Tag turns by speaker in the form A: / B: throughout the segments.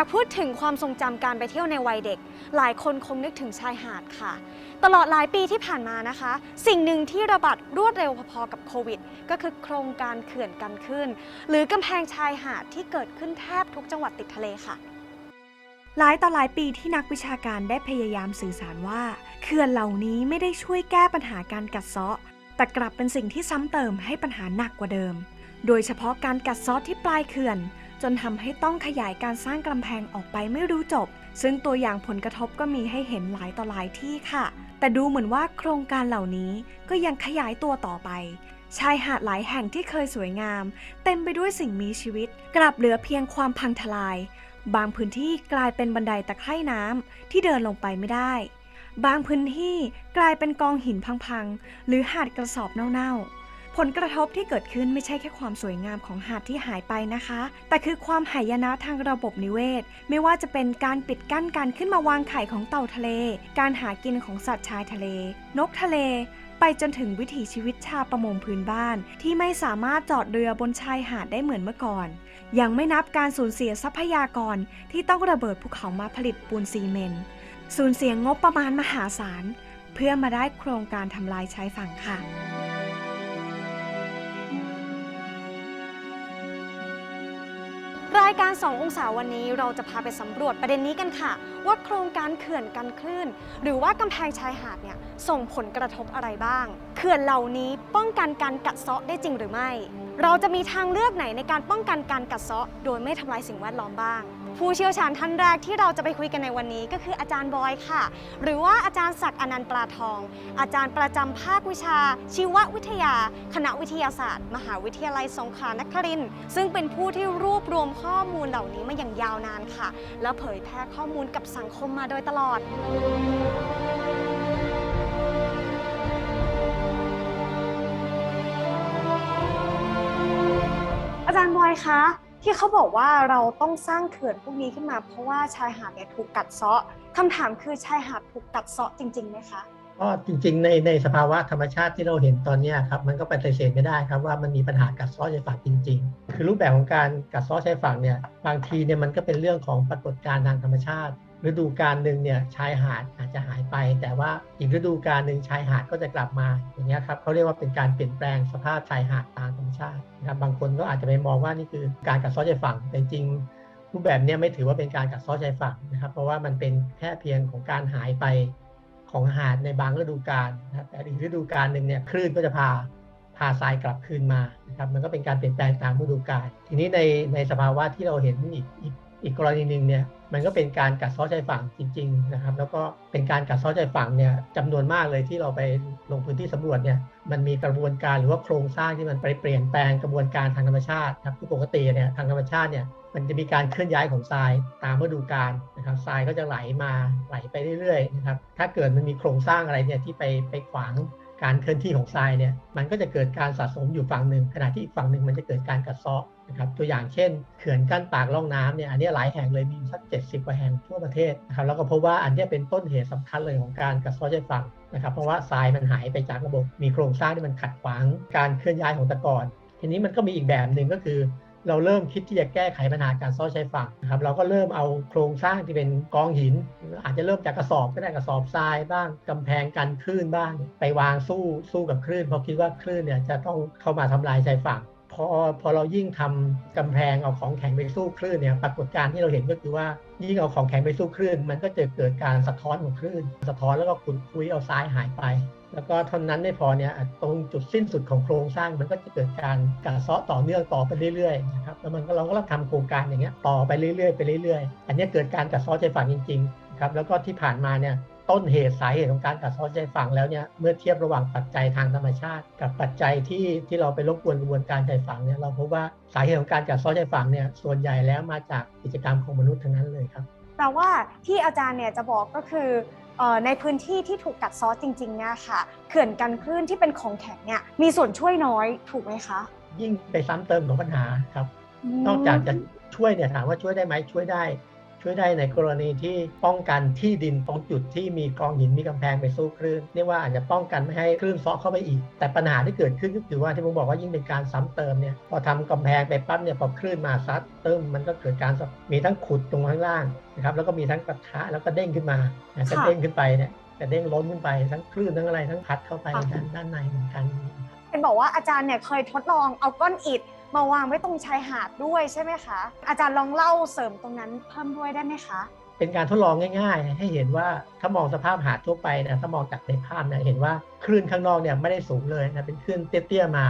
A: ากพูดถึงความทรงจำการไปเที่ยวในวัยเด็ก หลายคนคงนึกถึงชายหาดค่ะ ตลอดหลายปีที่ผ่านมานะคะ สิ่งหนึ่งที่ระบาดรวดเร็วพอๆกับโควิด ก็คือโครงการเขื่อนกันขึ้น หรือกำแพงชายหาดที่เกิดขึ้นแทบทุกจังหวัดติดทะเลค่ะ หลายต่อหลายปีที่นักวิชาการได้พยายามสื่อสารว่าเขื่อนเหล่านี้ไม่ได้ช่วยแก้ปัญหาการกัดเซาะ แต่กลับเป็นสิ่งที่ซ้ำเติมให้ปัญหาหนักกว่าเดิม โดยเฉพาะการกัดเซาะที่ปลายเขื่อน จนทำให้ต้องขยายการสร้างกำแพงออกไปไม่รู้จบ ซึ่งตัวอย่างผลกระทบก็มีให้เห็นหลายต่อหลายที่ค่ะ แต่ดูเหมือนว่าโครงการเหล่านี้ก็ยังขยายตัวต่อไป ชายหาดหลายแห่งที่เคยสวยงาม เต็มไปด้วยสิ่งมีชีวิต กลับเหลือเพียงความพังทลาย บางพื้นที่กลายเป็นบันไดตะไคร่น้ำที่เดินลงไปไม่ได้ บางพื้นที่กลายเป็นกองหินพังๆหรือหาดกระสอบเน่าๆ ผลกระทบที่เกิดขึ้นไม่ใช่แค่ความสวยงามของหาดที่หายไปนะคะ แต่คือความหายนะทางระบบนิเวศ ไม่ว่าจะเป็นการปิดกั้นการขึ้นมาวางไข่ของเต่าทะเล การหากินของสัตว์ชายทะเล นกทะเลไปจนถึงวิถีชีวิตชาวประมงพื้นบ้าน ที่ไม่สามารถจอดเรือบนชายหาดได้เหมือนเมื่อก่อน ยังไม่นับการสูญเสียทรัพยากรที่ต้องระเบิดภูเขามาผลิตปูนซีเมนต์สูญเสียงบประมาณมหาศาล เพื่อมาได้โครงการทำลายชายฝั่งค่ะ การ 2 องศาวันนี้เราจะพาไปสำรวจประเด็นนี้กันค่ะ ว่าโครงการเขื่อนกันคลื่น หรือว่ากำแพงชายหาดเนี่ยส่งผลกระทบอะไรบ้าง เขื่อนเหล่านี้ป้องกันการกัดเซาะได้จริงหรือไม่ เราจะมีทางเลือกไหนในการป้องกันการกัดเซาะ โดยไม่ทำลายสิ่งแวดล้อมบ้าง ผู้เชี่ยวชาญท่านแรกที่เราจะไปคุยกันในวันนี้ก็คืออาจารย์บอยค่ะ หรือว่าอาจารย์ศักดิ์อนันต์ปลาทอง อาจารย์ประจำภาควิชา ชีววิทยา คณะวิทยาศาสตร์ มหาวิทยาลัยสงขลานครินทร์ซึ่งเป็นผู้ที่รวบรวมข้อมูลเหล่านี้มาอย่างยาวนานค่ะ แล้วเผยแพร่ข้อมูลกับสังคมมาโดยตลอด อาจารย์บอยคะ ที่เขาบอกว่าเราต้องสร้างเขื่อนพวกนี้ขึ้นมา เพราะว่าชายหาดเนี่ยถูกกัดเซาะคำถามคือชายหาดถูกกัดเซาะจริงๆไหมคะ
B: ก็จริงๆในในสภาวะธรรมชาติที่เราเห็นตอนนี้ครับมันก็ปฏิเสธไม่ได้ครับว่ามันมีปัญหากัดเซ้อชายฝั่งจริง ๆ คือรูปแบบของการกัดเซ้อชายฝั่งเนี่ยบางทีเนี่ยมันก็เป็นเรื่องของปรากฏการณ์ทางธรรมชาติ ฤดูกาลหนึ่งเนี่ยชายหาดอาจจะหายไป แต่ว่าอีกฤดูกาลหนึ่งชายหาดก็จะกลับมาอย่างเงี้ยครับเขาเรียกว่าเป็นการเปลี่ยนแปลงสภาพชายหาดตามธรรมชาตินะครับบางคนก็อาจจะไปมองว่านี่คือการกัดเซ้อชายฝั่งแต่จริงรูปแบบเนี้ยไม่ถือว่าเป็นการกัดเซ้อชายฝั่งนะครับ เพราะว่ามันเป็นแค่เพียงของการหายไปของหาดในบางฤดูกาลนะครับแต่อีกฤดูกาลหนึ่งเนี่ยคลื่นก็จะพาพาทรายกลับคืนมานะครับมันก็เป็นการเปลี่ยนแปลงตามฤดูกาลทีนี้ในในสภาวะที่เราเห็นอีกอีกกรณีหนึ่งเนี่ย มันก็เป็นการกัดเซ้อชายฝั่งจริง ๆ นะครับ แล้วก็เป็นการกัดเซ้อชายฝั่งเนี่ยจำนวนมากเลยที่เราไปลงพื้นที่สำรวจเนี่ยมันมีกระบวนการหรือว่าโครงสร้างที่มันไปเปลี่ยนแปลงกระบวนการทางธรรมชาติครับที่ปกติเนี่ยทางธรรมชาติเนี่ยมันจะมีการเคลื่อนย้ายของทรายตามฤดูกาลนะครับทรายก็จะไหลมาไหลไปเรื่อยๆนะครับถ้าเกิดมันมีโครงสร้างอะไรเนี่ยที่ไปไปขวางการเคลื่อนที่ของทรายเนี่ยมันก็จะเกิดการสะสมอยู่ฝั่งหนึ่งขณะที่อีกฝั่งหนึ่งมันจะเกิดการกัดเซาะ นะครับตัวอย่างเช่นเขื่อนกั้นปากล่องน้ำเนี่ยอันนี้หลายแห่งเลยมีสัก 70 กว่าแห่งทั่วประเทศนะครับแล้วก็พบว่าอันนี้เป็นต้นเหตุสำคัญเลยของการกัดเซาะชายฝั่งนะครับเพราะว่าทรายมันหายไปจากระบบมีโครงสร้างที่มันขัดขวางการเคลื่อนย้ายของตะกอนทีนี้มันก็มีอีกแบบหนึ่งก็คือ เราเริ่มคิดที่จะแก้ไขปัญหาการซ้อชายฝั่งนะครับเราก็เริ่มเอาโครงสร้างที่เป็นกองหิน อาจจะเริ่มจากกระสอบก็ได้กระสอบทรายบ้างกำแพงกันคลื่นบ้าง ไปวางสู้สู้กับคลื่นเพราะคิดว่าคลื่นเนี่ยจะต้องเข้ามาทำลายชายฝั่ง พอพอเรายิ่งทำกำแพงเอาของแข็งไปสู้คลื่นเนี่ยปรากฏการณ์ที่เราเห็นก็คือว่ายิ่งเอาของแข็งไปสู้คลื่น มันก็จะเกิดการสะท้อนของคลื่น สะท้อนแล้วก็ขุดคุยเอาทรายหายไป แล้วก็เท่านั้นไม่พอเนี่ยตรงจุดสิ้นสุดของโครงสร้างมันก็จะเกิดการกัดเซาะต่อเนื่องต่อไปเรื่อยๆนะครับแล้วมันก็เราก็ทำโครงการอย่างเงี้ยต่อไปเรื่อยๆไปเรื่อยๆ อันนี้เกิดการกัดเซาะชายฝั่งจริง ๆ ครับแล้วก็ที่ผ่านมาเนี่ย ต้นเหตุสาเหตุของการกัดเซาะชายฝั่งแล้วเนี่ยเมื่อเทียบระหว่างปัจจัยทางธรรมชาติ กับปัจจัยที่ที่เราไปรบกวนกระบวนการชายฝั่งเนี่ยเราพบว่าสาเหตุของการกัดเซาะชายฝั่งเนี่ยส่วนใหญ่แล้วมาจากกิจกรรมของมนุษย์ทั้งนั้นเลยครับ
A: แต่ว่าที่อาจารย์เนี่ยจะบอกก็คือเอ่อในพื้นที่ที่ถูกกัดเซาะจริงๆเนี่ยค่ะเขื่อนกันคลื่นที่เป็นของแข็งเนี่ยมีส่วนช่วยน้อยถูกไหมคะ
B: ยิ่งไปซ้ำเติมของปัญหาครับ นอกจากจะช่วยเนี่ยถามว่าช่วยได้ไหมช่วยได้ ช่วยได้ในกรณีที่ป้องกันที่ดินตรงจุดที่มีกองหินมีกำแพงไปสู้คลื่นเรียกว่าอาจจะป้องกันไม่ให้คลื่นซ้อเข้าไปอีก แต่ปัญหาที่เกิดขึ้นก็คือว่าที่ผมบอกว่ายิ่งเป็นการซ้ำเติมเนี่ยพอทำกำแพงไปปั๊บเนี่ยพอคลื่นมาซัดเติมมันก็เกิดการมีทั้งขุดตรงข้างล่างนะครับแล้วก็มีทั้งกระทะแล้วก็เด้งขึ้นมานะกระเด้งขึ้นไปเนี่ยกระเด้งล้นขึ้นไปทั้งคลื่นทั้งอะไรทั้งพัดเข้าไปด้านในเหมือนกันนะครับ
A: เป็นบอกว่าอาจารย์เนี่ยเคยทดลองเอาก้อนอิฐ มาวางไว้ตรงชายหาดด้วยใช่ไหมคะ อาจารย์ลองเล่าเสริมตรงนั้นเพิ่มด้วยได้ไหมคะ
B: เป็นการทดลองง่าย ๆ ให้เห็นว่าถ้ามองสภาพหาดทั่วไปนะถ้ามองจากในภาพเนี่ยเห็นว่าคลื่นข้างนอกเนี่ยไม่ได้สูงเลยนะเป็นคลื่นเตี้ยๆมา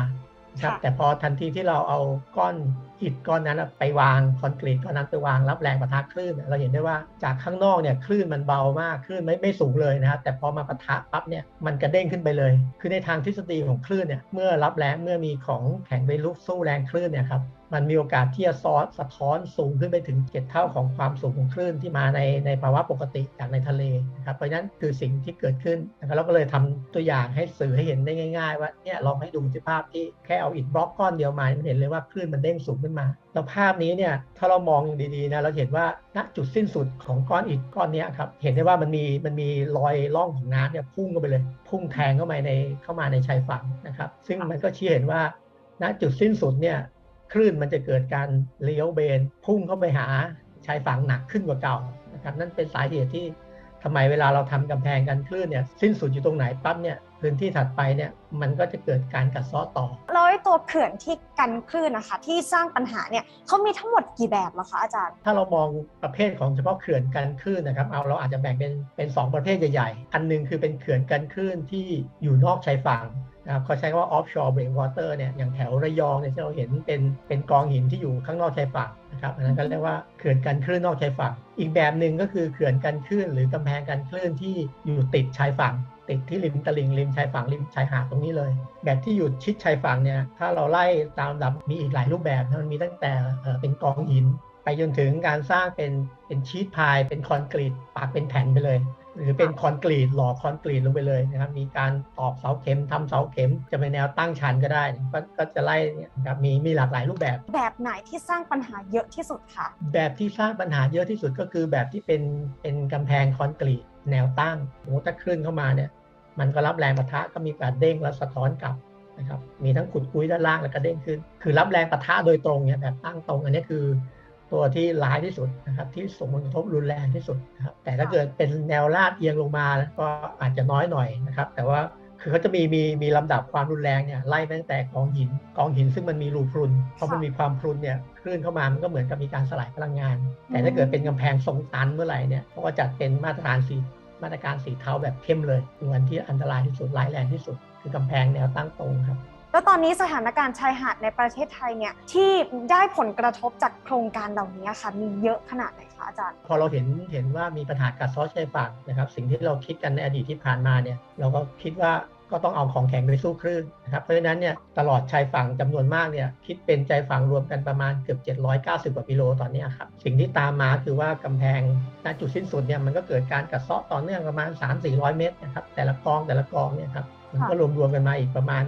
B: ครับ
A: ค่ะ
B: แต่พอทันทีที่เราเอาก้อนอิฐก้อนนั้นไปวางคอนกรีตก้อนนั้นไปวางรับแรงปะทะคลื่น เราเห็นได้ว่าจากข้างนอกเนี่ยคลื่นมันเบามากคลื่นไม่ไม่สูงเลยนะครับแต่พอมาปะทะปั๊บเนี่ยมันกระเด้งขึ้นไปเลย คือในทางทฤษฎีของคลื่นเนี่ยเมื่อรับแรงเมื่อมีของแข็งไปลุกสู้แรงคลื่นเนี่ยครับ มันมีโอกาสที่จะซอสะท้อนสูงขึ้นไปถึงเจ็ดเท่าของความสูงของคลื่นที่มาในในภาวะปกติจากในทะเลนะครับเพราะฉะนั้นคือสิ่งที่เกิดขึ้นนะครับเราก็เลยทำตัวอย่างให้สื่อให้เห็นได้ง่าย ๆ ว่าเนี่ยลองให้ดูที่ภาพที่แค่เอาอิฐบล็อกก้อนเดียวมามันเห็นเลยว่าคลื่นมันเด้งสูงขึ้นมาแล้วภาพนี้เนี่ยถ้าเรามองดีๆนะเราเห็นว่าณจุดสิ้นสุดของก้อนอิฐก้อนเนี้ยครับเห็นได้ว่ามันมีมันมีรอยร่องของน้ำเนี่ยพุ่งเข้าไปเลย พุ่งแทงเข้ามาในเข้ามาในชายฝั่งนะครับ ซึ่งมันก็ชี้เห็นว่าณจุดสิ้นสุดเนี่ย คลื่นมันจะเกิดการเลี้ยวเบน พุ่งเข้าไปหาชายฝั่งหนักขึ้นกว่าเก่านะครับนั่นเป็นสาเหตุที่ทำไมเวลาเราทำกำแพงกันคลื่นเนี่ยสิ้นสุดอยู่ตรงไหนปั๊บเนี่ย พื้นที่ถัดไปเนี่ยมันก็จะเกิดการกัดเซาะต่อ
A: แล้วไอ้ตัวเขื่อนที่กันคลื่นนะคะ ที่สร้างปัญหาเนี่ยเขามีทั้งหมดกี่แบบเหรอคะอาจารย์
B: ถ้าเรามองประเภทของเฉพาะเขื่อนกันคลื่นนะครับเอาเราอาจจะแบ่งเป็นเป็นสองประเภทใหญ่ๆ อันหนึงคือเป็นเขื่อนกันคลื่นที่อยู่นอกชายฝั่งนะครับเขาใช้คำว่า offshore breakwater เนี่ยอย่างแถวระยองเนี่ยที่เราเห็นเป็นเป็นกองหินที่อยู่ข้างนอกชายฝั่งนะครับอันนั้นก็เรียกว่าเขื่อนกันคลื่นนอกชายฝั่ง อีกแบบหนึ่งก็คือเขื่อนกันคลื่นหรือกำแพงกันคลื่นที่อยู่ติดชายฝั่ง ติดที่ริมตลิ่งริมชายฝั่งริมชายหาดตรงนี้เลย แบบที่อยู่ชิดชายฝั่งเนี่ยถ้าเราไล่ตามลำดับมีอีกหลายรูปแบบนะมันมีตั้งแต่เอ่อเป็นกองหิน ไปจนถึงการสร้างเป็นเป็นชีทพาย เป็นคอนกรีตปากเป็นแผ่นไปเลย หรือเป็นคอนกรีตหล่อคอนกรีตลงไปเลยนะครับมีการตอกเสาเข็มทำเสาเข็ม จะเป็นแนวตั้งชันก็ได้ก็ก็จะไล่เนี่ยนะครับมีมีหลากหลายรูปแบบ
A: แบบไหนที่สร้างปัญหาเยอะที่สุดคะ
B: แบบที่สร้างปัญหาเยอะที่สุดก็คือแบบที่เป็นเป็นกำแพงคอนกรีตแนวตั้งสมมติถ้าคลื่นเข้ามาเนี่ย มันก็รับแรงปะทะก็มีการเด้งและสะท้อนกลับนะครับมีทั้งขุดคุยด้านล่างแล้วก็เด้งขึ้น คือรับแรงปะทะโดยตรงเนี่ยแบบตั้งตรงอันนี้คือตัวที่ร้ายที่สุดนะครับที่ส่งผลกระทบรุนแรงที่สุดนะครับแต่ถ้าเกิดเป็นแนวลาดเอียงลงมาก็อาจจะน้อยหน่อยนะครับ แต่ว่าคือเขาจะมีมีมีลำดับความรุนแรงเนี่ยไล่ตั้งแต่กองหินกองหินซึ่งมันมีรูพรุนพอมันมีความพรุนเนี่ยคลื่นเข้ามามันก็เหมือนกับมีการสลายพลังงาน แต่ถ้าเกิดเป็นกำแพงทรงตันเมื่อไหร่เนี่ยเขาก็จัดเป็นมาตรฐานสี มาตรการสีเทาแบบเข้มเลยคือวันที่อันตรายที่สุดร้ายแรงที่สุด คือกำแพงแนวตั้งตรงครับ
A: แล้วตอนนี้สถานการณ์ชายหาดในประเทศไทยเนี่ยที่ได้ผลกระทบจากโครงการเหล่านี้ค่ะมีเยอะขนาดไหนคะอาจารย์
B: พอเราเห็นเห็นว่ามีปัญหากัดเซาะชายฝั่งนะครับ สิ่งที่เราคิดกันในอดีตที่ผ่านมาเนี่ยเราก็คิดว่า ก็ต้องเอาของแข็งไปสู้คลื่นนะครับเพราะฉะนั้นเนี่ยตลอดชายฝั่งจำนวนมากเนี่ยคิดเป็นใจฝั่งรวมกันประมาณเกือบ 790 กว่ากิโลตอนเนี้ยครับสิ่งที่ตามมาคือว่ากำแพงณจุดสิ้นสุดเนี่ยมันก็เกิดการกัดเซาะต่อเนื่องประมาณ 3-400 เมตรนะครับแต่ละกองแต่ละกองเนี่ยครับมันก็รวมๆกันมาอีกประมาณ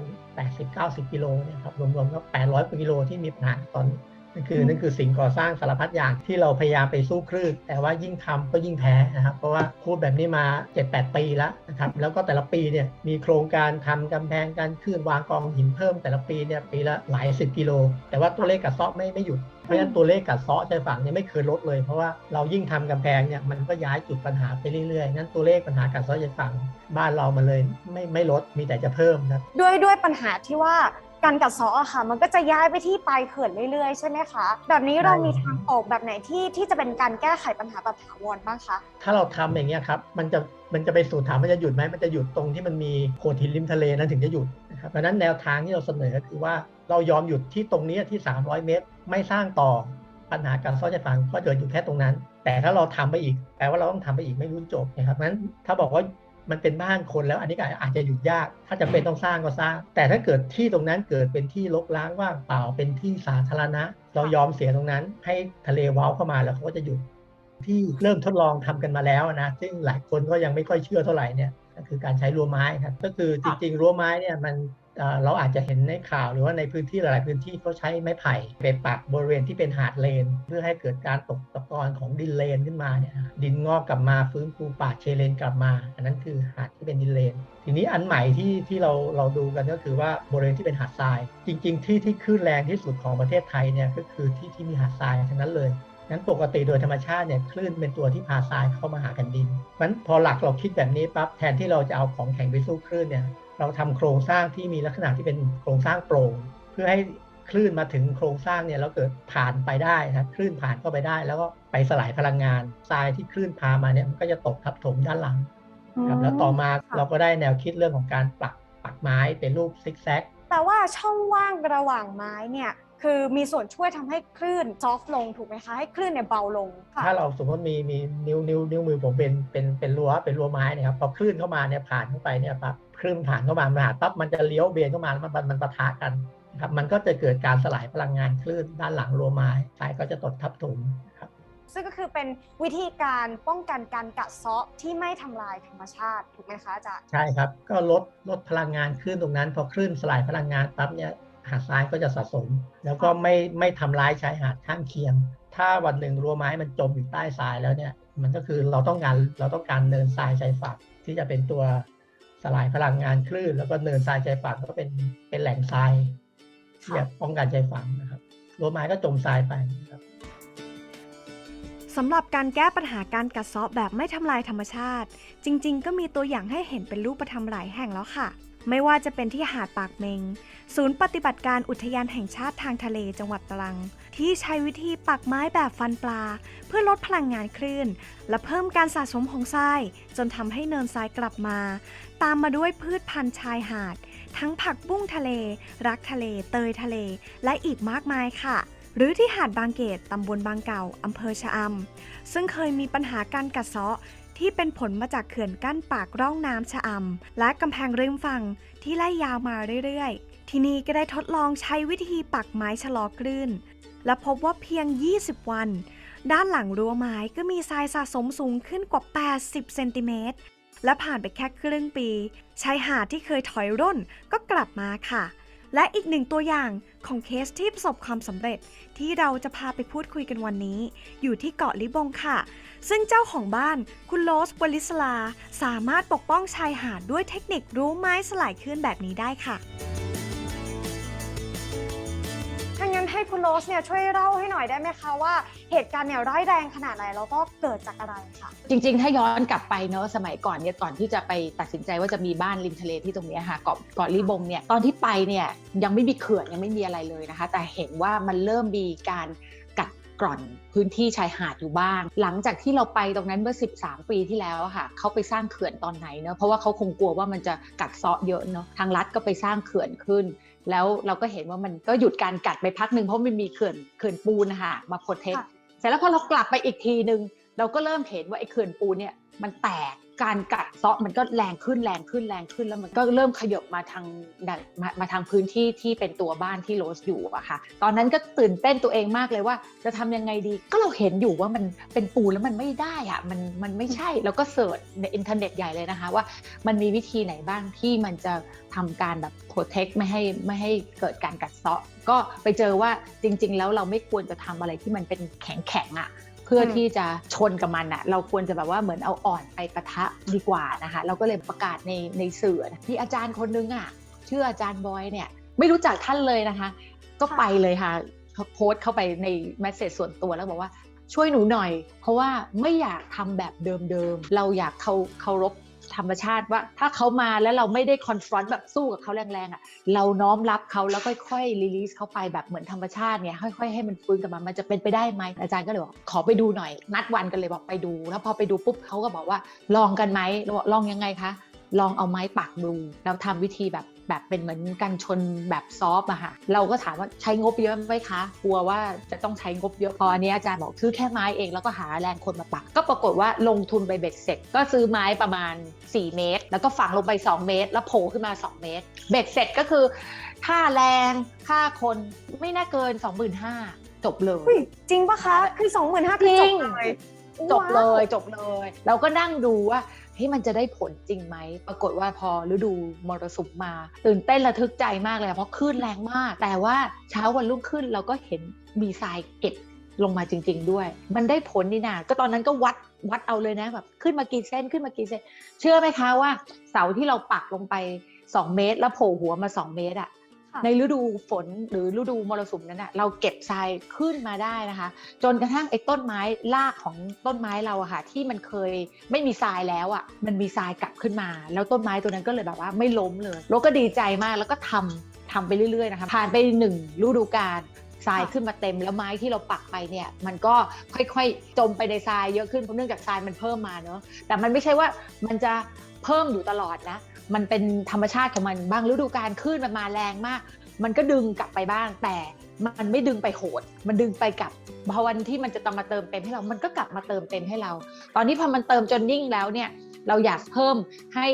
B: 80-90 กิโลเนี่ยครับรวมๆก็ 800กว่ากิโลที่มีปัญหาตอนนี้ นั่นคือนั่นคือสิ่งก่อสร้างสารพัดอย่างที่เราพยายามไปสู้คลื่นแต่ว่ายิ่งทำก็ยิ่งแพ้นะครับ เพราะว่าพูดแบบนี้มา 7-8 ปีแล้วนะครับ แล้วก็แต่ละปีเนี่ยมีโครงการทำกำแพงการคลื่นวางกองหินเพิ่มแต่ละปีเนี่ยปีละหลายสิบกิโล แต่ว่าตัวเลขกัดเซาะไม่ไม่หยุดเพราะฉะนั้นตัวเลขกัดเซาะชายฝั่งเนี่ยไม่เคยลดเลย เพราะว่าเรายิ่งทำกำแพงเนี่ยมันก็ย้ายจุดปัญหาไปเรื่อยๆนั้นตัวเลขปัญหากัดเซาะชายฝั่งบ้านเรามันเลยไม่ไม่ลดมีแต่จะเพิ่มครับ
A: ด้วยด้วยปัญหาที่ว่า การกัดเซาะอะค่ะ มันก็จะย้ายไปที่ปลายเขื่อนเรื่อยๆ ใช่ไหมคะ แบบนี้เรา
B: ใช่
A: มีทางออกแบบไหนที่ที่จะเป็นการแก้ไขปัญหาแบบถาวรบ้างคะ
B: ถ้าเราทำอย่างเงี้ยครับ มันจะมันจะไปสู่ถามมันจะหยุดไหมมันจะหยุดตรงที่มันมีโขดหินริมทะเลนั้นถึงจะหยุดนะครับเพราะฉะนั้นแนวทางที่เราเสนอคือว่าเรายอมหยุดที่ตรงนี้ที่ 300 เมตร ไม่สร้างต่อปัญหาการซ่อชายฝั่งก็จะอยู่แค่ตรงนั้น แต่ถ้าเราทำไปอีกแปลว่าเราต้องทำไปอีกไม่รู้จบนะครับเพราะฉะนั้นถ้าบอกว่า มันเป็นบ้านคนแล้วอันนี้ก็อาจจะหยุดยาก ถ้าจะเป็นต้องสร้างก็สร้าง แต่ถ้าเกิดที่ตรงนั้นเกิดเป็นที่รกร้างว่างเปล่าเป็นที่สาธารณะ เรายอมเสียตรงนั้น ให้ทะเลเว้าเข้ามาแล้วเขาก็จะหยุดที่เริ่มทดลองทำกันมาแล้วนะซึ่งหลายคนก็ยังไม่ค่อยเชื่อเท่าไหร่เนี่ยก็คือการใช้รั้วไม้ครับก็คือจริงๆรั้วไม้เนี่ยมัน เราอาจจะเห็นในข่าวหรือว่าในพื้นที่หลายๆพื้นที่เขาใช้ไม้ไผ่ไปปักบริเวณที่เป็นหาดเลน เพื่อให้เกิดการตกตะกอนของดินเลนขึ้นมาเนี่ยดินงอกกลับมาฟื้นฟูป่าเชเลนกลับมา อันนั้นคือหาดที่เป็นดินเลน ทีนี้อันใหม่ที่ที่เราเราดูกันก็คือว่าบริเวณที่เป็นหาดทราย จริง ๆ ที่ที่คลื่นแรงที่สุดของประเทศไทยเนี่ยก็คือที่ที่มีหาดทรายทั้งนั้นเลยงั้นปกติโดยธรรมชาติเนี่ยคลื่นเป็นตัวที่พาทรายเข้ามาหาแผ่นดินเพราะฉะนั้นพอหลักเราคิดแบบนี้ปั๊บแทนที่เราจะเอาของแข็งไปสู้คลื่นเนี่ย เราทำโครงสร้างที่มีลักษณะที่เป็นโครงสร้างโปร่ง เพื่อให้คลื่นมาถึงโครงสร้างเนี่ยแล้วเกิดผ่านไปได้นะครับคลื่นผ่านเข้าไปได้ แล้วก็ไปสลายพลังงานทรายที่คลื่นพามาเนี่ยมันก็จะตกทับถมด้านหลังครับแล้วต่อมาเราก็ได้แนวคิดเรื่องของการปักปักไม้เป็นรูปซิกแซก
C: แต่ว่าช่องว่างระหว่างไม้เนี่ยคือมีส่วนช่วยทำให้คลื่นซอฟลงถูกไหมคะให้คลื่นเนี่ยเบาลงค่ะ
B: ถ้าเราสมมติมีมีนิ้วนิ้วนิ้วมือผมเป็นเป็นเป็นรั้วเป็นรั้วไม้นะครับพอคลื่นเข้ามาเนี่ยผ่านเข้าไปเนี่ยปั๊บ คลื่นผ่านเข้ามาผ่านปั๊บมันจะเลี้ยวเบนเข้ามาแล้วมันมันมันปะทะกันนะครับมันก็จะเกิดการสลายพลังงานคลื่นด้านหลังรั้วไม้ทรายก็จะตดทับถมครับ
C: ซึ่งก็คือเป็นวิธีการป้องกันการกัดเซาะที่ไม่ทำลายธรรมชาติถูกไหมคะอาจารย์
B: ใช่ครับ ก็ลดลดพลังงานคลื่นตรงนั้น พอคลื่นสลายพลังงานปั๊บเนี่ยหาดทรายก็จะสะสม แล้วก็ไม่ไม่ทำร้ายชายหาดข้างเคียง ถ้าวันหนึ่งรั้วไม้มันจมอยู่ใต้ทรายแล้วเนี่ย มันก็คือเราต้องการเราต้องการเนินทรายชายฝั่งที่จะเป็นตัว สลายพลังงานคลื่น แล้วก็เนินทรายชายฝั่งก็เป็นเป็นแหล่งทรายที่จะป้องกันชายฝั่งนะครับรั้วไม้ก็จมทรายไปนะครับ
C: สำหรับการแก้ปัญหาการกัดเซาะแบบไม่ทำลายธรรมชาติ จริง ๆ ก็มีตัวอย่างให้เห็นเป็นรูปธรรมหลายแห่งแล้วค่ะ ไม่ว่าจะเป็นที่หาดปากเมง ศูนย์ปฏิบัติการอุทยานแห่งชาติทางทะเลจังหวัดตรัง ที่ใช้วิธีปักไม้แบบฟันปลา เพื่อลดพลังงานคลื่น และเพิ่มการสะสมของทราย จนทำให้เนินทรายกลับมา ตามมาด้วยพืชพันธุ์ชายหาด ทั้งผักบุ้งทะเล รักทะเล เตยทะเล และอีกมากมายค่ะหรือที่หาดบางเกต ตำบลบางเก่า อำเภอชะอำ ซึ่งเคยมีปัญหาการกัดเซาะ ที่เป็นผลมาจากเขื่อนกั้นปากร่องน้ำชะอำและกำแพงริมฝั่งที่ไล่ยาวมาเรื่อยๆ ที่นี่ก็ได้ทดลองใช้วิธีปักไม้ชะลอคลื่น และพบว่าเพียง 20 วัน ด้านหลังรั้วไม้ก็มีทรายสะสมสูงขึ้นกว่า 80 เซนติเมตรและผ่านไปแค่ครึ่งปีชายหาดที่เคยถอยร่นก็กลับมาค่ะ และอีกหนึ่งตัวอย่างของเคสที่ประสบความสำเร็จ ที่เราจะพาไปพูดคุยกันวันนี้ อยู่ที่เกาะลิบงค่ะ ซึ่งเจ้าของบ้านคุณโลสวลิสลา สามารถปกป้องชายหาดด้วยเทคนิครู้ไม้สลายคลื่นแบบนี้ได้ค่ะ ให้คุณโลสเนี่ยช่วยเล่าให้หน่อยได้ไหมคะว่าเหตุการณ์เนี่ยร้ายแรงขนาดไหนแล้วก็เกิดจากอะไรคะ
D: จริง ๆ ถ้าย้อนกลับไปเนอะสมัยก่อนเนี่ยก่อนที่จะไปตัดสินใจว่าจะมีบ้านริมทะเลที่ตรงนี้ค่ะเกาะเกาะลีบงเนี่ยตอนที่ไปเนี่ยยังไม่มีเขื่อนยังไม่มีอะไรเลยนะคะ แต่เห็นว่ามันเริ่มมีการกัดกร่อนพื้นที่ชายหาดอยู่บ้าง หลังจากที่เราไปตรงนั้นเมื่อ 13 ปีที่แล้วค่ะเขาไปสร้างเขื่อนตอนไหนเนอะเพราะว่าเขาคงกลัวว่ามันจะกัดเซาะเยอะเนอะทางรัฐก็ไปสร้างเขื่อนขึ้น แล้วเราก็เห็นว่ามันก็หยุดการกัดไปพักหนึ่งเพราะมันมีเขื่อนเขื่อนปูนนะคะมาโปรเทค
C: ค่ะ
D: เสร็จแล้วพอเรากลับไปอีกทีนึงเราก็เริ่มเห็นว่าไอ้เขื่อนปูนเนี่ยมันแตก การกัดเซาะมันก็แรงขึ้นแรงขึ้นแรงขึ้นแล้วมันก็เริ่มขยบมาทางมามาทางพื้นที่ที่เป็นตัวบ้านที่โรสอยู่อะค่ะ ตอนนั้นก็ตื่นเต้นตัวเองมากเลยว่า จะทำยังไงดี ก็เราเห็นอยู่ว่ามันเป็นปูแล้วมันไม่ได้อะมันมันไม่ใช่แล้วก็เสิร์ชในอินเทอร์เน็ตใหญ่เลยนะคะ ว่ามันมีวิธีไหนบ้างที่มันจะทำการแบบโปรเทคไม่ให้ไม่ให้เกิดการกัดเซาะ ก็ไปเจอว่าจริง ๆ แล้วเราไม่ควรจะทำอะไรที่มันเป็นแข็งแข็งอะ เพื่อที่จะชนกับมันอะเราควรจะแบบว่าเหมือนเอาอ่อนไปปะทะดีกว่านะคะ เราก็เลยประกาศในในสื่อมีอาจารย์คนนึงอะชื่ออาจารย์บอยเนี่ยไม่รู้จักท่านเลยนะคะ ก็ไปเลยค่ะเขาโพสต์เข้าไปในแมสเซจส่วนตัวแล้วบอกว่าช่วยหนูหน่อย เพราะว่าไม่อยากทำแบบเดิมๆ เราอยากเคาเคารพ ธรรมชาติว่า ถ้าเขามาแล้วเราไม่ได้คอนฟรอนต์แบบสู้กับเขาแรงๆอะเราน้อมรับเขาแล้วค่อยๆรีลีสเขาไปแบบเหมือนธรรมชาติเนี่ยค่อยๆให้มันฟื้นกลับมามันจะเป็นไปได้ไหมอาจารย์ก็เลยบอกขอไปดูหน่อย นัดวันกันเลยบอกไปดู แล้วพอไปดูปุ๊บเขาก็บอกว่าลองกันไหมลองยังไงคะลองเอาไม้ปักดูแล้วทำวิธีแบบ แบบเป็นเหมือนกันชนแบบซอฟต์อะค่ะเราก็ถามว่าใช้งบเยอะไหมคะ กลัวว่าจะต้องใช้งบเยอะพออันนี้อาจารย์บอกซื้อแค่ไม้เองแล้วก็หาแรงคนมาปัก ก็ปรากฏว่าลงทุนไปเบ็ดเสร็จ ก็ซื้อไม้ประมาณ 4 เมตร แล้วก็ฝังลงไป 2 เมตร แล้วโผล่ขึ้นมา 2 เมตร เบ็ดเสร็จก็คือค่าแรงค่าคนไม่น่าเกิน 25,000จบเลย
C: อุ๊ยจริงปะคะคือ 25,000คือจ
D: จริ
C: บ
D: ง
C: เลย
D: จบเล
C: ว้าวย
D: จบเลย เราก็นั่งดูว่า เฮ้ยมันจะได้ผลจริงไหม ปรากฏว่าพอฤดูมรสุมมา ตื่นเต้นระทึกใจมากเลย เพราะคลื่นแรงมาก แต่ว่าเช้าวันรุ่งขึ้นเราก็เห็นมีทรายเก็บลงมาจริง ๆ ด้วย มันได้ผลนี่นาก็ตอนนั้นก็วัดวัดเอาเลยนะแบบขึ้นมากี่เส้นขึ้นมากี่เส้น เชื่อไหมคะว่าเสาที่เราปักลงไป 2 เมตร แล้วโผล่หัวมา 2 เมตรอะ ในฤดูฝนหรือฤดูมรสุมนั้นอะเราเก็บทรายขึ้นมาได้นะคะ จนกระทั่งไอ้ต้นไม้รากของต้นไม้เราอะค่ะ ที่มันเคยไม่มีทรายแล้วอะมันมีทรายกลับขึ้นมา แล้วต้นไม้ตัวนั้นก็เลยแบบว่าไม่ล้มเลยเราก็ดีใจมากแล้วก็ทำทำไปเรื่อยๆนะคะผ่านไปหนึ่งฤดูกาลทรายขึ้นมาเต็มแล้วไม้ที่เราปักไปเนี่ย มันก็ค่อยๆจมไปในทรายเยอะขึ้นเพราะเนื่องจากทรายมันเพิ่มมาเนอะแต่มันไม่ใช่ว่ามันจะเพิ่มอยู่ตลอดนะ มันเป็นธรรมชาติของมันบางฤดูกาลขึ้นมันมาแรงมาก มันก็ดึงกลับไปบ้างแต่มันไม่ดึงไปโหด มันดึงไปกับพอวันที่มันจะต้องมาเติมเต็มให้เรา มันก็กลับมาเติมเต็มให้เรา ตอนนี้พอมันเติมจนนิ่งแล้วเนี่ย เราอยากเพิ่มให้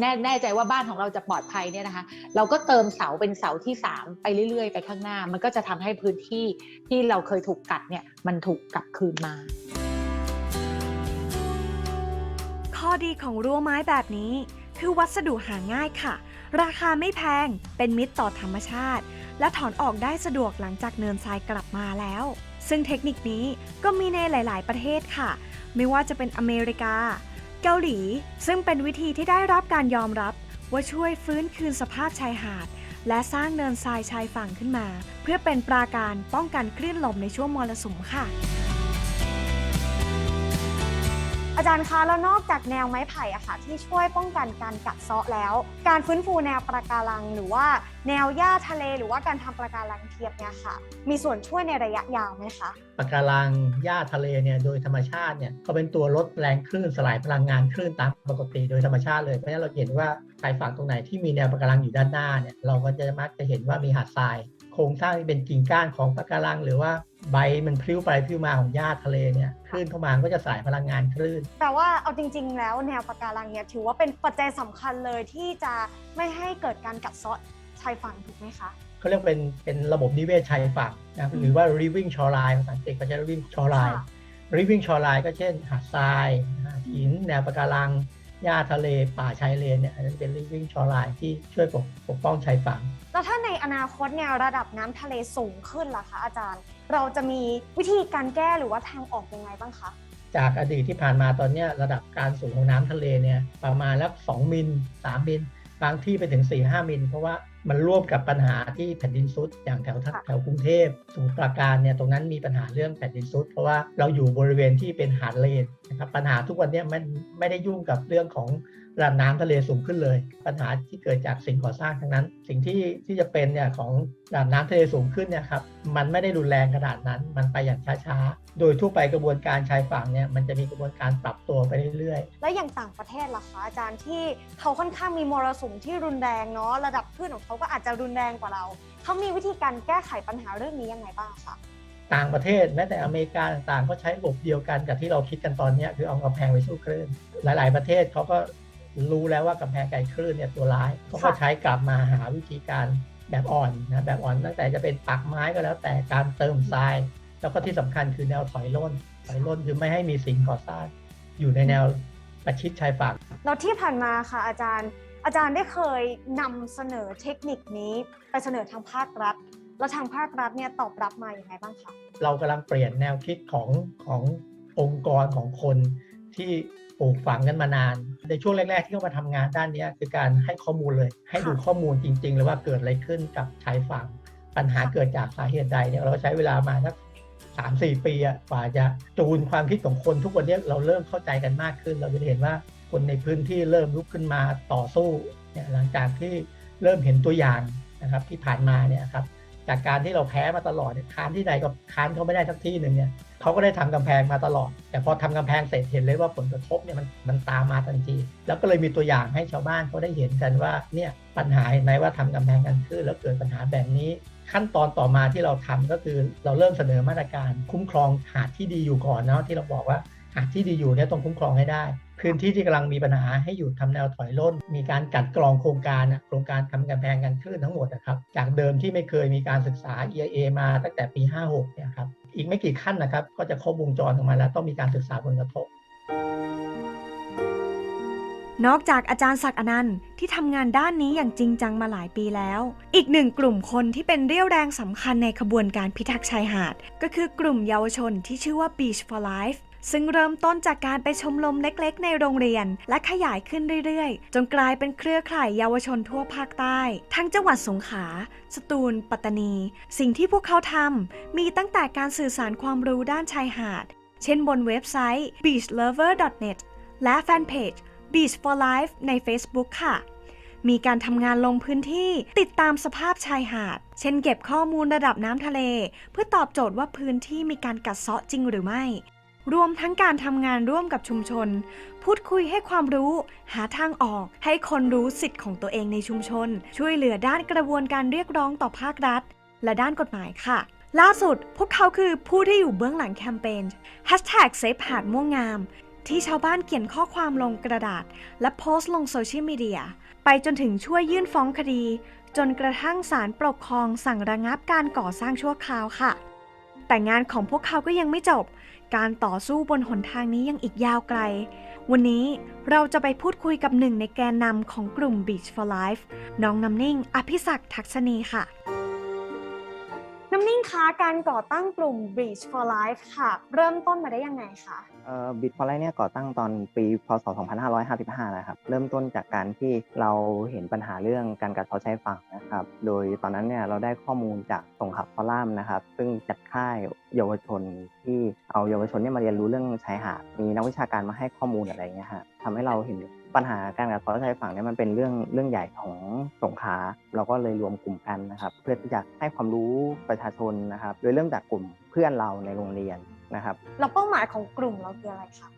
D: แน่แน่ใจว่าบ้านของเราจะปลอดภัยเนี่ยนะคะ เราก็เติมเสาเป็นเสาที่ 3 ไปเรื่อยๆ ไปข้างหน้า มันก็จะทำให้พื้นที่ที่เราเคยถูกกัดเนี่ย มันถูกกลับคืนมา
A: ข้อดีของรั้วไม้แบบนี้ คือวัสดุหาง่ายค่ะ ราคาไม่แพง เป็นมิตรต่อธรรมชาติ และถอนออกได้สะดวกหลังจากเนินทรายกลับมาแล้ว ซึ่งเทคนิคนี้ก็มีในหลาย ๆ ประเทศค่ะ ไม่ว่าจะเป็นอเมริกา เกาหลี ซึ่งเป็นวิธีที่ได้รับการยอมรับ ว่าช่วยฟื้นคืนสภาพชายหาด และสร้างเนินทรายชายฝั่งขึ้นมา เพื่อเป็นปราการป้องกันคลื่นลมในช่วงมรสุมค่ะ อาจารย์คะแล้วนอกจากแนวไม้ไผ่อะค่ะ ที่ช่วยป้องกันการกัดเซาะแล้ว การฟื้นฟูแนวปะการัง หรือว่าแนวหญ้าทะเล หรือว่าการทำปะการังเทียมเนี่ยค่ะ มีส่วนช่วยในระยะยาวไหมคะ
B: ปะการังหญ้าทะเลเนี่ยโดยธรรมชาติเนี่ยก็เป็นตัวลดแรงคลื่นสลายพลังงานคลื่นตามปกติโดยธรรมชาติเลยเพราะฉะนั้นเราเห็นว่าชายฝั่งตรงไหนที่มีแนวปะการังอยู่ด้านหน้าเนี่ยเราก็จะมักจะเห็นว่ามีหาดทราย โครงสร้างที่เป็นกิ่งก้านของปะการัง หรือว่าใบมันพลิ้วไปพลิ้วมาของหญ้าทะเลเนี่ยคลื่นเข้ามาก็จะสลายพลังงานคลื่น
A: แต่ว่าเอาจริง ๆ แล้วแนวปะการังเนี่ยถือว่าเป็นปัจจัยสำคัญเลยที่จะไม่ให้เกิดการกัดเซาะชายฝั่งถูกไหมคะ
B: เขาเรียกเป็นเป็นระบบนิเวศชายฝั่งนะหรือว่า living shoreline ภาษาอังกฤษก็จะ living shoreline
A: ค่ะ
B: living shoreline ก็เช่นหาดทรายหาดหินแนวปะการัง หญ้าทะเลป่าชายเลนเนี่ยอันนั้นเป็น living shoreline ที่ช่วยปกปกป้องชายฝั่ง
A: แล้วถ้าในอนาคตเนี่ยระดับน้ำทะเลสูงขึ้นล่ะคะอาจารย์ เราจะมีวิธีการแก้หรือว่าทางออกยังไงบ้างคะ
B: จากอดีตที่ผ่านมาตอนเนี้ยระดับการสูงของน้ำทะเลเนี่ยประมาณแล้ว2มิล3มิลบางที่ไปถึง 4-5มิลเพราะว่า มันร่วมกับปัญหาที่แผ่นดินซุดอย่างแถว
A: ค่ะ
B: แถวกรุงเทพสมุทรปราการเนี่ยตรงนั้นมีปัญหาเรื่องแผ่นดินซุดเพราะว่าเราอยู่บริเวณที่เป็นหาดเลนนะครับปัญหาทุกวันเนี้มันไม่ได้ยุ่งกับเรื่องของ ระดับน้ำทะเลสูงขึ้นเลย ปัญหาที่เกิดจากสิ่งก่อสร้างทั้งนั้น สิ่งที่ที่จะเป็นเนี่ยของระดับน้ำทะเลสูงขึ้นเนี่ยครับมันไม่ได้รุนแรงขนาดนั้น มันไปอย่างช้าๆ โดยทั่วไปกระบวนการชายฝั่งเนี่ยมันจะมีกระบวนการปรับตัวไปเรื่อยๆ
A: แล้วอย่างต่างประเทศล่ะคะอาจารย์ที่เขาค่อนข้างมีมรสุมที่รุนแรงเนาะระดับคลื่นของเขาก็อาจจะรุนแรงกว่าเราเขามีวิธีการแก้ไขปัญหาเรื่องนี้ยังไงบ้างคะ
B: ต่างประเทศแม้แต่อเมริกาต่างๆก็ใช้ระบบเดียวกันกับที่เราคิดกันตอนเนี้ยคือเอากำแพงไปสู้คลื่นหลาย ๆ ประเทศเขาก็ รู้แล้วว่ากำแพงไกลคลื่นเนี่ยตัวร้ายเขาก็ใช้กลับมาหาวิธีการแบบอ่อนนะแบบอ่อนตั้งแต่จะเป็นปักไม้ก็แล้วแต่การเติมทราย แล้วก็ที่สำคัญคือแนวถอยร่น ถอยร่นคือไม่ให้มีสิ่งก่อสร้าง อยู่ในแนวประชิดชายฝั่ง
A: แล้วที่ผ่านมาค่ะอาจารย์ อาจารย์ได้เคยนำเสนอเทคนิคนี้ไปเสนอทางภาครัฐ แล้วทางภาครัฐเนี่ยตอบรับมาอย่างไงบ้างคะ
B: เรากำลังเปลี่ยนแนวคิดของขององค์กรของคนที่ ปลูกฝังกันมานาน ในช่วงแรก ๆ ที่เข้ามาทำงานด้านนี้คือการให้ข้อมูลเลย ให้ดูข้อมูลจริง ๆ เลยว่าเกิดอะไรขึ้นกับชายฝั่งปัญหาเกิดจากสาเหตุใดเนี่ยเราก็ใช้เวลามาสักสามสี่ปีอะกว่าจะจูนความคิดของคนทุกวันเนี้ยเราเริ่มเข้าใจกันมากขึ้น เราจะเห็นว่าคนในพื้นที่เริ่มลุกขึ้นมาต่อสู้เนี่ยหลังจากที่เริ่มเห็นตัวอย่างนะครับที่ผ่านมาเนี่ยครับ จากการที่เราแพ้มาตลอดเนี่ยค้านที่ใดก็ค้านเขาไม่ได้สักที่หนึ่งเนี่ยเขาก็ได้ทำกำแพงมาตลอด แต่พอทำกำแพงเสร็จเห็นเลยว่าผลกระทบเนี่ยมันมันตามมาทันที แล้วก็เลยมีตัวอย่างให้ชาวบ้านเขาได้เห็นกันว่าเนี่ยปัญหาเห็นว่าทำกำแพงกันขึ้นแล้วเกิดปัญหาแบบนี้ ขั้นตอนต่อมาที่เราทำก็คือเราเริ่มเสนอมาตรการคุ้มครองหาดที่ดีอยู่ก่อนเนาะที่เราบอกว่าหาดที่ดีอยู่เนี่ยต้องคุ้มครองให้ได้ พื้นที่ที่กำลังมีปัญหาให้หยุดทำแนวถอยร่น มีการกัดกรองโครงการอะโครงการทำกำแพงกันคลื่นทั้งหมดนะครับจากเดิมที่ไม่เคยมีการศึกษา EIA มาตั้งแต่ปี 56เนี่ยครับอีกไม่กี่ขั้นนะครับ ก็จะครบวงจรออกมาแล้วต้องมีการศึกษาผลกระทบ
C: นอกจากอาจารย์ศักดิ์อนันต์ที่ทำงานด้านนี้อย่างจริงจังมาหลายปีแล้ว อีกหนึ่งกลุ่มคนที่เป็นเรี่ยวแรงสำคัญในขบวนการพิทักษ์ชายหาด ก็คือกลุ่มเยาวชนที่ชื่อว่า Beach for Life ซึ่งเริ่มต้นจากการไปชมรมเล็กๆ ในโรงเรียน และขยายขึ้นเรื่อยๆ จนกลายเป็นเครือข่ายเยาวชนทั่วภาคใต้ ทั้งจังหวัดสงขลา สตูล ปัตตานี สิ่งที่พวกเขาทำมีตั้งแต่การสื่อสารความรู้ด้านชายหาด เช่นบนเว็บไซต์ beachlover.net และแฟนเพจ Beach for Life ใน Facebook ค่ะ มีการทำงานลงพื้นที่ติดตามสภาพชายหาด เช่นเก็บข้อมูลระดับน้ำทะเล เพื่อตอบโจทย์ว่าพื้นที่มีการกัดเซาะจริงหรือไม่ รวมทั้งการทำงานร่วมกับชุมชน พูดคุยให้ความรู้ หาทางออก ให้คนรู้สิทธิ์ของตัวเองในชุมชน ช่วยเหลือด้านกระบวนการเรียกร้องต่อภาครัฐ และด้านกฎหมายค่ะ ล่าสุด พวกเขาคือผู้ที่อยู่เบื้องหลังแคมเปญ Hashtag Save หาดม่วงงาม ที่ชาวบ้านเขียนข้อความลงกระดาษ และโพสต์ลงโซเชียลมีเดีย ไปจนถึงช่วยยื่นฟ้องคดี จนกระทั่งศาลปกครองสั่งระงับการก่อสร้างชั่วคราวค่ะแต่งานของพวกเขาก็ยังไม่จบ การต่อสู้บนหนทางนี้ยังอีกยาวไกล วันนี้เราจะไปพูดคุยกับหนึ่งในแกนนำของกลุ่ม Beach for Life น้องน้ำนิ่ง อภิศักดิ์ทักษณีค่ะ น้ำนิ่งคะการก่อตั้งกลุ่ม Beach for Life ค่ะ เริ่มต้นมาได้ยังไงคะ
E: บิตฟอร์ไลเนี่ยก่อตั้งตอนปีพศ 2555 นะครับ เริ่มต้นจากการที่เราเห็นปัญหาเรื่องการกัดเซาะชายฝั่งนะครับ โดยตอนนั้นเนี่ยเราได้ข้อมูลจากสงขลาฟอรัมนะครับ ซึ่งจัดค่ายเยาวชนที่เอาเยาวชนเนี่ยมาเรียนรู้เรื่องชายหาด มีนักวิชาการมาให้ข้อมูลอะไรเงี้ยฮะทำให้เราเห็นปัญหาการกัดเซาะชายฝั่งเนี่ยมันเป็นเรื่องเรื่องใหญ่ของสงขาเราก็เลยรวมกลุ่มกันนะครับ เพื่อที่จะให้ความรู้ประชาชนนะครับ โดยเริ่มจากกลุ่มเพื่อนเราในโรงเรียน นะครับ
C: แล้วเป้าหมายของกลุ่มเราคืออะไรคะ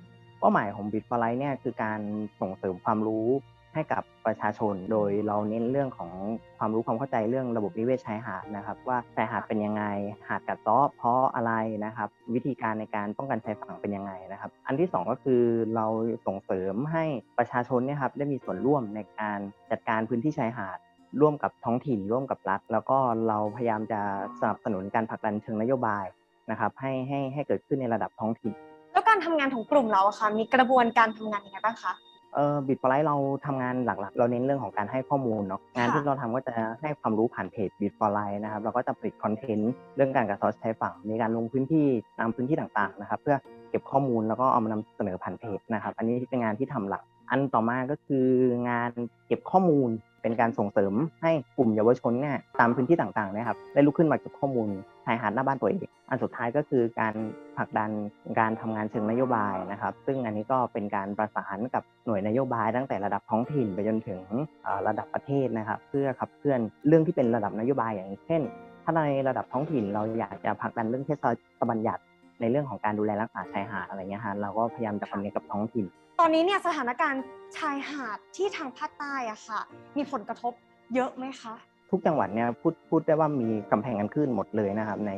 E: เป้าหมายของบิ t ฟ o r ไลท์เนี่ยคือการส่งเสริมความรู้ให้กับประชาชน โดยเราเน้นเรื่องของความรู้ความเข้าใจเรื่องระบบนิเวศชายหาดนะครับ ว่าชายหาดเป็นยังไง หาดกัดเซาะเพราะอะไรนะครับ วิธีการในการป้องกันชายฝั่งเป็นยังไงนะครับ อันที่สองก็คือเราส่งเสริมให้ประชาชนเนี่ยครับได้มีส่วนร่วมในการจัดการพื้นที่ชายหาดร่วมกับท้องถิ่นร่วมกับรัฐ แล้วก็เราพยายามจะสนับสนุนการผลักดันเชิงนโยบาย นะครับให้ให้ให้เกิดขึ้นในระดับท้องถิ่น
C: แล้วการทำงานของกลุ่มเราอะค่ะมีกระบวนการทำงานยังไงบ้างคะ
E: เออบิตฟลายเราทำงานหลักๆ เราเน้นเรื่องของการให้ข้อมูลเนาะงาน
C: ค่ะ
E: ที่เราทำก็จะให้ความรู้ผ่านเพจบิตฟลายนะครับเราก็จะผลิตคอนเทนต์เรื่องการกระทำใช้ฝั่งมีการลงพื้นที่ตามพื้นที่ต่างๆนะครับเพื่อเก็บข้อมูลแล้วก็เอามานำเสนอผ่านเพจนะครับอันนี้เป็นงานที่ทำหลัก อันต่อมาก็คืองานเก็บข้อมูลเป็นการส่งเสริมให้กลุ่มเยาวชนเนี่ยตามพื้นที่ต่างๆนะครับได้ลุกขึ้นมาเก็บข้อมูลชายหาดหน้าบ้านตัวเองอันสุดท้ายก็คือการผลักดันการทำงานเชิงนโยบายนะครับ ซึ่งอันนี้ก็เป็นการประสานกับหน่วยนโยบายตั้งแต่ระดับท้องถิ่นไปจนถึงระดับประเทศนะครับ เพื่อขับเคลื่อนเรื่องที่เป็นระดับนโยบายอย่างเช่น ถ้าในระดับท้องถิ่นเราอยากจะผลักดันเรื่องเทศบัญญัติในเรื่องของการดูแลรักษาชายหาดอะไรเงี้ยฮะเราก็พยายามจะคอนเนคกับท้องถิ่น
C: ตอนนี้เนี่ยสถานการณ์ชายหาดที่ทางภาคใต้อะค่ะ มีผลกระทบเยอะไหมคะ
E: ทุกจังหวัดเนี่ยพูดพูดได้ว่ามีกำแพงกันขึ้นหมดเลยนะครับใน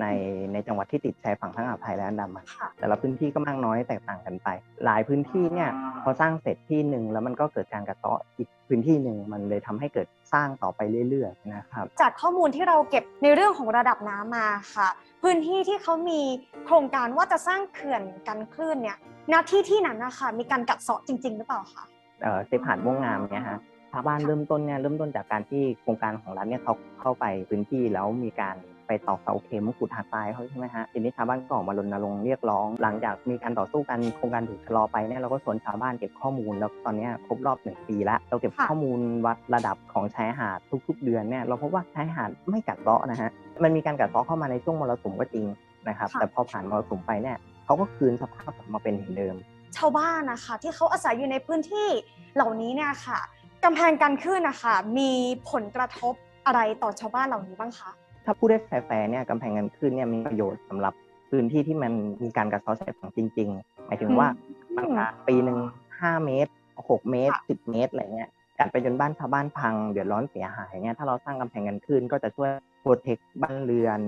E: ในในจังหวัดที่ติดชายฝั่งทั้งอ่าวไทยและอันดามัน
C: ค่ะ
E: แต่ละพื้นที่ก็มากน้อยแตกต่างกันไป หลายพื้นที่เนี่ยพอสร้างเสร็จที่หนึ่งแล้วมันก็เกิดการกระเตาะอีกพื้นที่หนึ่งมันเลยทำให้เกิดสร้างต่อไปเรื่อยๆนะครับ
C: จากข้อมูลที่เราเก็บในเรื่องของระดับน้ำมาค่ะ พื้นที่ที่เขามีโครงการว่าจะสร้างเขื่อนกันคลื่นเนี่ยณที่ที่นั้นนะคะมีการกัดเซาะจริง ๆ หรือเปล่าคะ
E: เอ่อเซฟหาดม่วงงามเนี่ยฮะชาวบ้านเริ่มต้นเนี่ยเริ่มต้นจากการที่โครงการของรัฐเนี่ยเขาเข้าไปพื้นที่แล้วมีการ ไปตอกเสาเข็มขุดหาดทรายเขาใช่ไหมฮะทีนี้ชาวบ้านก็ออกมารณรงค์เรียกร้อง หลังจากมีการต่อสู้กันโครงการถูกชะลอไปเนี่ยเราก็ชวนชาวบ้านเก็บข้อมูล แล้วตอนเนี้ยครบรอบหนึ่งปีแล้วเราเก็บ
C: ค่ะ
E: ข้อมูลวัดระดับของชายหาดทุก ๆ เดือนเนี่ยเราพบว่าชายหาดไม่กัดเซาะนะฮะมันมีการกัดเซาะเข้ามาในช่วงมรสุมก็จริงนะครับ
C: ค่ะ
E: แต่พอผ่านมรสุมไปเนี่ยเขาก็คืนสภาพกลับมาเป็นเหมือนเดิม
C: ชาวบ้านนะคะ ที่เขาอาศัยอยู่ในพื้นที่เหล่านี้เนี่ยค่ะกำแพงกันคลื่นนะคะมีผลกระทบอะไรต่อชาวบ้านเหล่านี้บ้างคะ
E: ถ้าพูดได้แฟร์ๆเนี่ยกำแพงเงินขึ้นเนี่ยมีประโยชน์สำหรับพื้นที่ที่มันมีการกัดเซาะชายฝั่งจริง ๆ หมายถึงว่า
C: อืม
E: บางครั้งปีหนึ่งห้าเมตรหกเมตร
C: ค่ะ
E: สิบเมตรอะไรเงี้ยกัดไปจนบ้านชาวบ้านพังเดือดร้อนเสียหายเนี่ยถ้าเราสร้างกำแพงเงินขึ้น ก็จะช่วยโปรเทคบ้านเรือน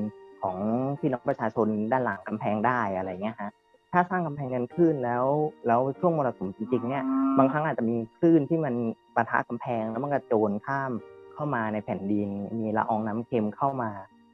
E: ของพี่น้องประชาชนด้านหลังกำแพงได้อะไรเงี้ยฮะถ้าสร้างกำแพงเงินขึ้นแล้วแล้วช่วงมรสุมจริงๆเนี่ยบางครั้งอาจจะมีคลื่นที่มันปะทะกำแพงแล้วมันกระโจนข้าม เข้ามาในแผ่นดิน มีละอองน้ำเค็มเข้ามา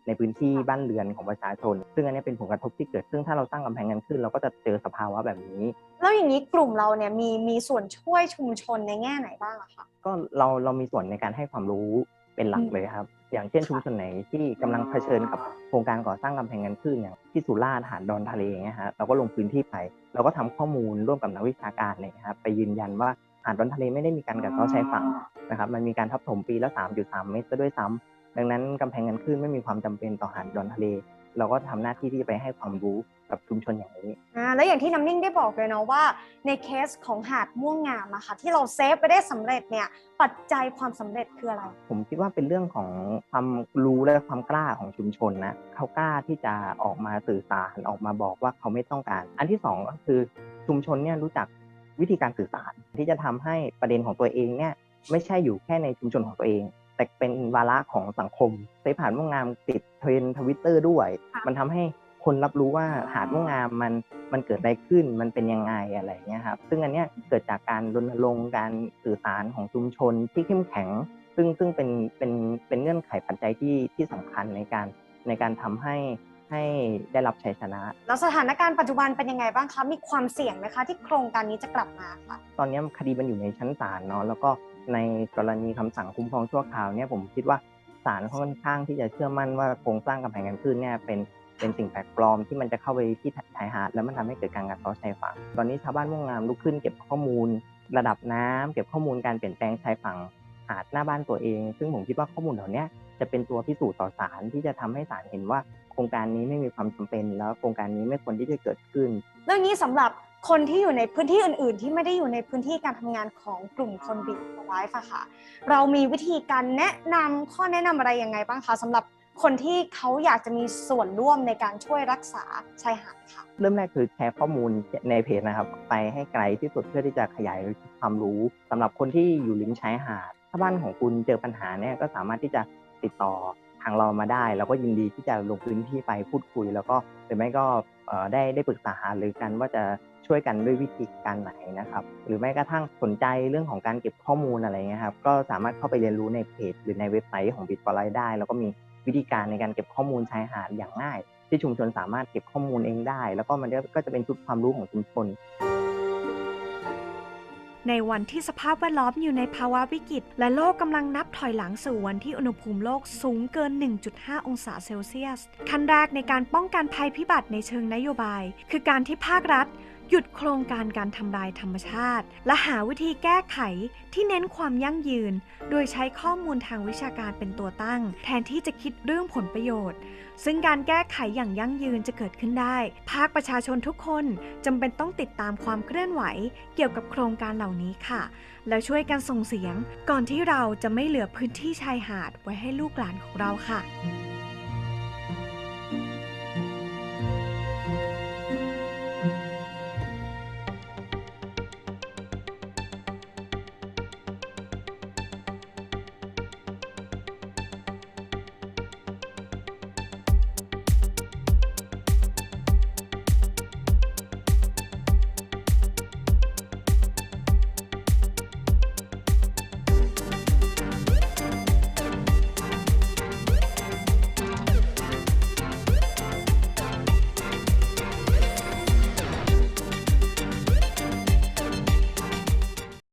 E: ในในพื้นที่บ้านเรือนของประชาชน ซึ่งอันนี้เป็นผลกระทบที่เกิดซึ่งถ้าเราสร้างกำแพงกันขึ้น เราก็จะเจอสภาวะแบบนี้
A: แล้วอย่างนี้กลุ่มเราเนี่ยมีมีส่วนช่วยชุมชนในแง่ไหนบ้างอะคะ
E: ก็เราเรามีส่วนในการให้ความรู้เป็นหลัก
A: อืม
E: เลยครับ อย่างเช่นชุมชนไหนที่กำลังเผชิญกับโครงการก่อสร้างกำแพงกันคลื่นอย่างที่สุราษฎร์หาดดอนทะเลอย่างเงี้ยฮะเราก็ลงพื้นที่ไป เราก็ทำข้อมูลร่วมกับนักวิชาการเนี่ยครับไปยืนยันว่า หาดดอนทะเลไม่ได้มีการกัดเซาะชายฝั่งนะครับ มันมีการทับถมปีละ 3.3 เมตรซะด้วยซ้ำดังนั้นกำแพงกันคลื่นไม่มีความจำเป็นต่อหาดดอนทะเล เราก็ทำหน้าที่ที่จะไปให้ความรู้กับชุมชนอย่างนี้
A: อ่าแล้วอย่างที่น้ำนิ่งได้บอกเลยเนาะว่า ในเคสของหาดม่วงงามอะค่ะที่เราเซฟไปได้สำเร็จเนี่ยปัจจัยความสำเร็จคืออะไร
E: ผมคิดว่าเป็นเรื่องของความรู้และความกล้าของชุมชนนะเขากล้าที่จะออกมาสื่อสารออกมาบอกว่าเขาไม่ต้องการ อันที่สองก็คือชุมชนเนี่ยรู้จัก วิธีการสื่อสารที่จะทำให้ประเด็นของตัวเองเนี่ยไม่ใช่อยู่แค่ในชุมชนของตัวเอง แต่เป็นวาระของสังคมเซฟหาดม่วงงามติดเทรนทวิตเตอร์ด้วย
A: ค่ะ
E: มันทำให้คนรับรู้ว่าหาดม่วงงามมันมันเกิดอะไรขึ้นมันเป็นยังไงอะไรอย่างเงี้ยครับซึ่งอันเนี้ยเกิดจากการรณรงค์การสื่อสารของชุมชนที่เข้มแข็ง ซึ่งซึ่งเป็นเป็นเป็นเงื่อนไขปัจจัยที่ที่สำคัญในการในการทำให้ ให้ได้รับชัยชนะ
A: แล้วสถานการณ์ปัจจุบันเป็นยังไงบ้างคะ มีความเสี่ยงไหมคะ ที่โครงการนี้จะกลับมาค่ะ
E: ตอนนี้คดีมันอยู่ในชั้นศาลเนาะแล้วก็ในกรณีคำสั่งคุ้มครองชั่วคราวเนี่ยผมคิดว่าศาลค่อนข้างที่จะเชื่อมั่นว่าโครงสร้างกำแพงกันคลื่นเนี่ยเป็นเป็นสิ่งแปลกปลอมที่มันจะเข้าไปที่ชายหาดแล้วมันทำให้เกิดการกัดเซาะชายฝั่งตอนนี้ชาวบ้านม่วงงามลุกขึ้นเก็บข้อมูล ระดับน้ำเก็บข้อมูลการเปลี่ยนแปลงชายฝั่งหาดหน้าบ้านตัวเอง ซึ่งผมคิดว่าข้อมูลเหล่าเนี้ยจะเป็นตัวพิสูจน์ต่อศาลที่จะทำให้ศาลเห็นว่า โครงการนี้ไม่มีความจำเป็น แล้วโครงการนี้ไม่ควรที่จะเกิดขึ้น
A: เรื่องนี้สำหรับคนที่อยู่ในพื้นที่อื่น ๆ ที่ไม่ได้อยู่ในพื้นที่การทำงานของกลุ่มคนบิดไลฟ์อะค่ะ เรามีวิธีการแนะนำข้อแนะนำอะไรยังไงบ้างคะสำหรับคนที่เขาอยากจะมีส่วนร่วมในการช่วยรักษาชายหาดค่ะ
E: เริ่มแรกคือแชร์ข้อมูลในเพจนะครับ ไปให้ไกลที่สุดเพื่อที่จะขยายความรู้สำหรับคนที่อยู่ริมชายหาด ถ้าบ้านของคุณเจอปัญหาเนี่ยก็สามารถที่จะติดต่อ ทางเรามาได้แล้วก็ยินดีที่จะลงพื้นที่ไปพูดคุย แล้วก็หรือไม่ก็ได้ได้ปรึกษาหารือกันว่าจะช่วยกันด้วยวิธีการไหนนะครับ หรือแม้กระทั่งสนใจเรื่องของการเก็บข้อมูลอะไรเงี้ยครับก็สามารถเข้าไปเรียนรู้ในเพจ หรือในเว็บไซต์ของ b i t f o r l i ได้ แล้วก็มีวิธีการในการเก็บข้อมูลชายหาดอย่างง่าย ที่ชุมชนสามารถเก็บข้อมูลเองได้ แล้วก็มันก็จะเป็นชุดความรู้ของชุมชน
C: ในวันที่สภาพแวดล้อมอยู่ในภาวะวิกฤต และโลกกำลังนับถอยหลังสู่วันที่อุณหภูมิโลกสูงเกิน 1.5 องศาเซลเซียส ขั้นแรกในการป้องกันภัยพิบัติในเชิงนโยบาย คือการที่ภาครัฐ หยุดโครงการการทำลายธรรมชาติ และหาวิธีแก้ไขที่เน้นความยั่งยืน โดยใช้ข้อมูลทางวิชาการเป็นตัวตั้ง แทนที่จะคิดเรื่องผลประโยชน์ ซึ่งการแก้ไขอย่างยั่งยืนจะเกิดขึ้นได้ ภาคประชาชนทุกคนจำเป็นต้องติดตามความเคลื่อนไหว เกี่ยวกับโครงการเหล่านี้ค่ะ แล้วช่วยกันส่งเสียง ก่อนที่เราจะไม่เหลือพื้นที่ชายหาดไว้ให้ลูกหลานของเราค่ะ